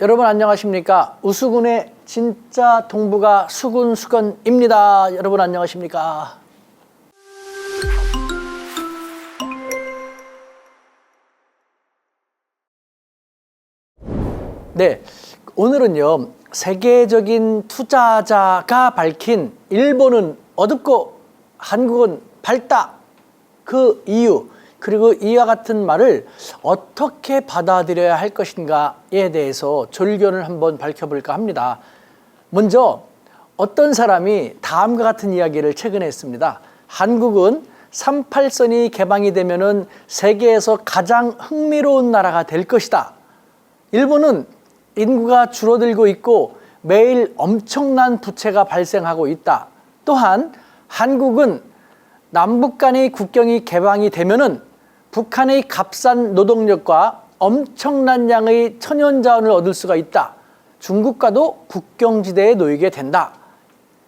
여러분 안녕하십니까? 우수군의 진짜 동부가 수군 수건입니다. 여러분 안녕하십니까? 네, 오늘은요 세계적인 투자자가 밝힌 일본은 어둡고 한국은 밝다 그 이유 그리고 이와 같은 말을 어떻게 받아들여야 할 것인가에 대해서 졸견을 한번 밝혀볼까 합니다. 먼저 어떤 사람이 다음과 같은 이야기를 최근에 했습니다. 한국은 38선이 개방이 되면은 세계에서 가장 흥미로운 나라가 될 것이다. 일본은 인구가 줄어들고 있고 매일 엄청난 부채가 발생하고 있다. 또한 한국은 남북 간의 국경이 개방이 되면은 북한의 값싼 노동력과 엄청난 양의 천연 자원을 얻을 수가 있다. 중국과도 국경지대에 놓이게 된다.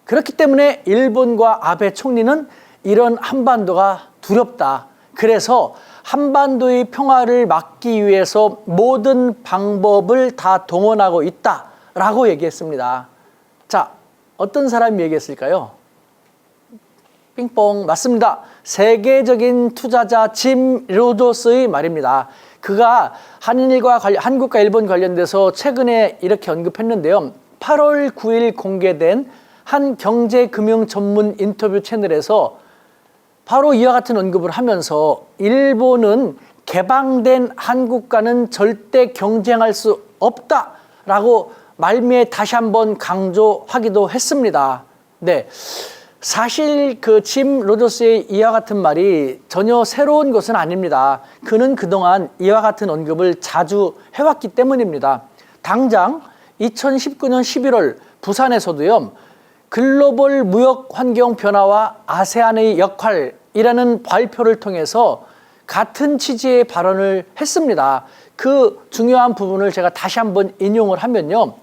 그렇기 때문에 일본과 아베 총리는 이런 한반도가 두렵다. 그래서 한반도의 평화를 막기 위해서 모든 방법을 다 동원하고 있다 라고 얘기했습니다. 자, 어떤 사람이 얘기했을까요? 삥뽕 맞습니다. 세계적인 투자자 짐 로저스의 말입니다. 그가 한일과 관련, 한국과 일본 관련돼서 최근에 이렇게 언급했는데요. 8월 9일 공개된 한 경제금융 전문 인터뷰 채널에서 바로 이와 같은 언급을 하면서 일본은 개방된 한국과는 절대 경쟁할 수 없다라고 말미에 다시 한번 강조하기도 했습니다. 네. 사실 그 짐 로저스의 이와 같은 말이 전혀 새로운 것은 아닙니다. 그는 그동안 이와 같은 언급을 자주 해왔기 때문입니다. 당장 2019년 11월 부산에서도요. 글로벌 무역 환경 변화와 아세안의 역할이라는 발표를 통해서 같은 취지의 발언을 했습니다. 그 중요한 부분을 제가 다시 한번 인용을 하면요.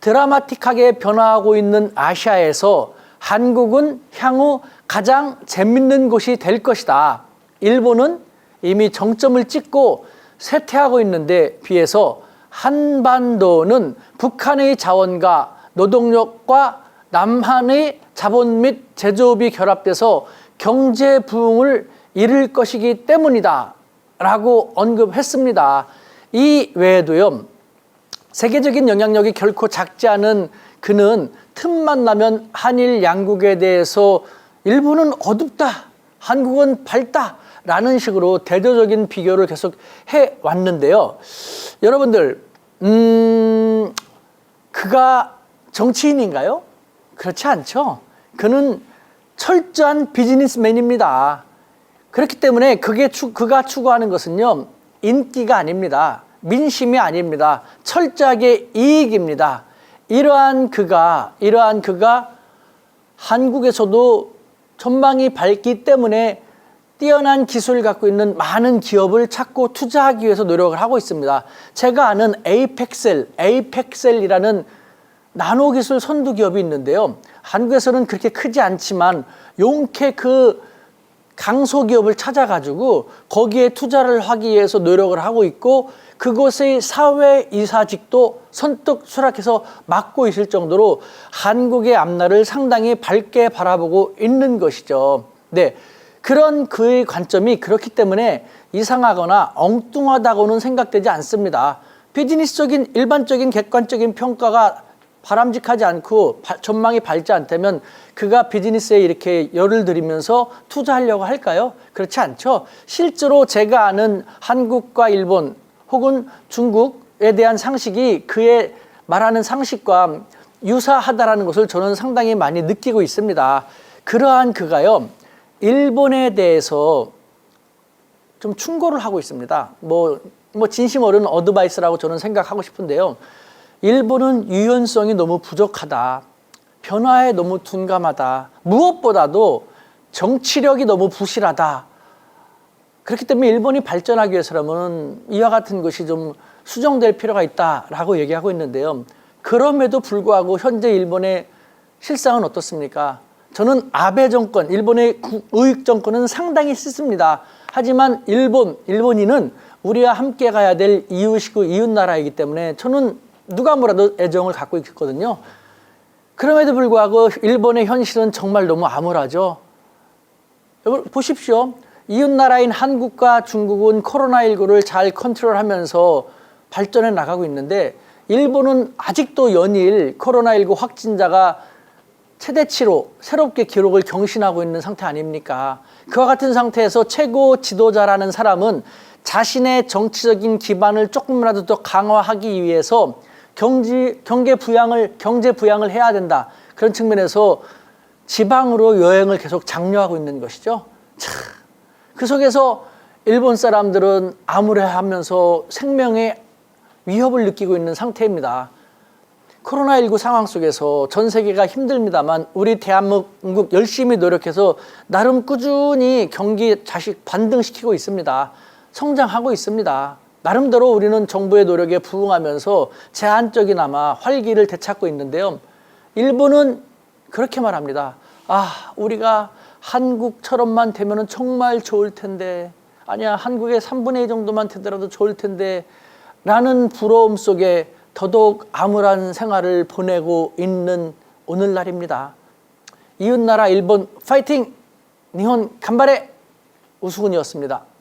드라마틱하게 변화하고 있는 아시아에서 한국은 향후 가장 재밌는 곳이 될 것이다. 일본은 이미 정점을 찍고 쇠퇴하고 있는데 비해서 한반도는 북한의 자원과 노동력과 남한의 자본 및 제조업이 결합돼서 경제 부흥을 이룰 것이기 때문이다. 라고 언급했습니다. 이 외에도요, 세계적인 영향력이 결코 작지 않은 그는 틈만 나면 한일 양국에 대해서 일본은 어둡다, 한국은 밝다, 라는 식으로 대조적인 비교를 계속 해 왔는데요. 여러분들, 음, 그가 정치인인가요? 그렇지 않죠. 그는 철저한 비즈니스맨입니다. 그렇기 때문에 그게 추, 그가 추구하는 것은요, 인기가 아닙니다. 민심이 아닙니다. 철저하게 이익입니다. 이러한 그가, 이러한 그가 한국에서도 전망이 밝기 때문에 뛰어난 기술을 갖고 있는 많은 기업을 찾고 투자하기 위해서 노력을 하고 있습니다. 제가 아는 에이펙셀, 에이펙셀이라는 나노 기술 선두 기업이 있는데요. 한국에서는 그렇게 크지 않지만 용케 그 강소 기업을 찾아가지고 거기에 투자를 하기 위해서 노력을 하고 있고 그곳의 사회 이사직도 선뜻 수락해서 맡고 있을 정도로 한국의 앞날을 상당히 밝게 바라보고 있는 것이죠. 네. 그런 그의 관점이 그렇기 때문에 이상하거나 엉뚱하다고는 생각되지 않습니다. 비즈니스적인 일반적인 객관적인 평가가 바람직하지 않고 바, 전망이 밝지 않다면 그가 비즈니스에 이렇게 열을 들이면서 투자하려고 할까요? 그렇지 않죠. 실제로 제가 아는 한국과 일본 혹은 중국에 대한 상식이 그의 말하는 상식과 유사하다라는 것을 저는 상당히 많이 느끼고 있습니다. 그러한 그가요, 일본에 대해서 좀 충고를 하고 있습니다. 뭐, 뭐 진심 어른 어드바이스라고 저는 생각하고 싶은데요. 일본은 유연성이 너무 부족하다. 변화에 너무 둔감하다. 무엇보다도 정치력이 너무 부실하다. 그렇기 때문에 일본이 발전하기 위해서라면 이와 같은 것이 좀 수정될 필요가 있다라고 얘기하고 있는데요. 그럼에도 불구하고 현재 일본의 실상은 어떻습니까? 저는 아베 정권, 일본의 의익 정권은 상당히 싫습니다. 하지만 일본, 일본인은 우리와 함께 가야 될 이웃이고 이웃 나라이기 때문에 저는 누가 뭐라도 애정을 갖고 있거든요. 그럼에도 불구하고 일본의 현실은 정말 너무 암울하죠. 여러분 보십시오. 이웃 나라인 한국과 중국은 코로나19를 잘 컨트롤하면서 발전해 나가고 있는데 일본은 아직도 연일 코로나19 확진자가 최대치로 새롭게 기록을 경신하고 있는 상태 아닙니까? 그와 같은 상태에서 최고 지도자라는 사람은 자신의 정치적인 기반을 조금이라도 더 강화하기 위해서 경지, 경제 부양을 경제 부양을 해야 된다. 그런 측면에서 지방으로 여행을 계속 장려하고 있는 것이죠. 참, 그 속에서 일본 사람들은 암울해 하면서 생명의 위협을 느끼고 있는 상태입니다. 코로나19 상황 속에서 전 세계가 힘듭니다만 우리 대한민국 열심히 노력해서 나름 꾸준히 경기 자식 반등시키고 있습니다. 성장하고 있습니다. 나름대로 우리는 정부의 노력에 부응하면서 제한적이나마 활기를 되찾고 있는데요. 일본은 그렇게 말합니다. 아, 우리가 한국처럼만 되면 정말 좋을 텐데. 아니야, 한국의 3분의 2 정도만 되더라도 좋을 텐데. 라는 부러움 속에 더더욱 암울한 생활을 보내고 있는 오늘날입니다. 이웃나라 일본 파이팅! 니혼 간발의 우수근이었습니다.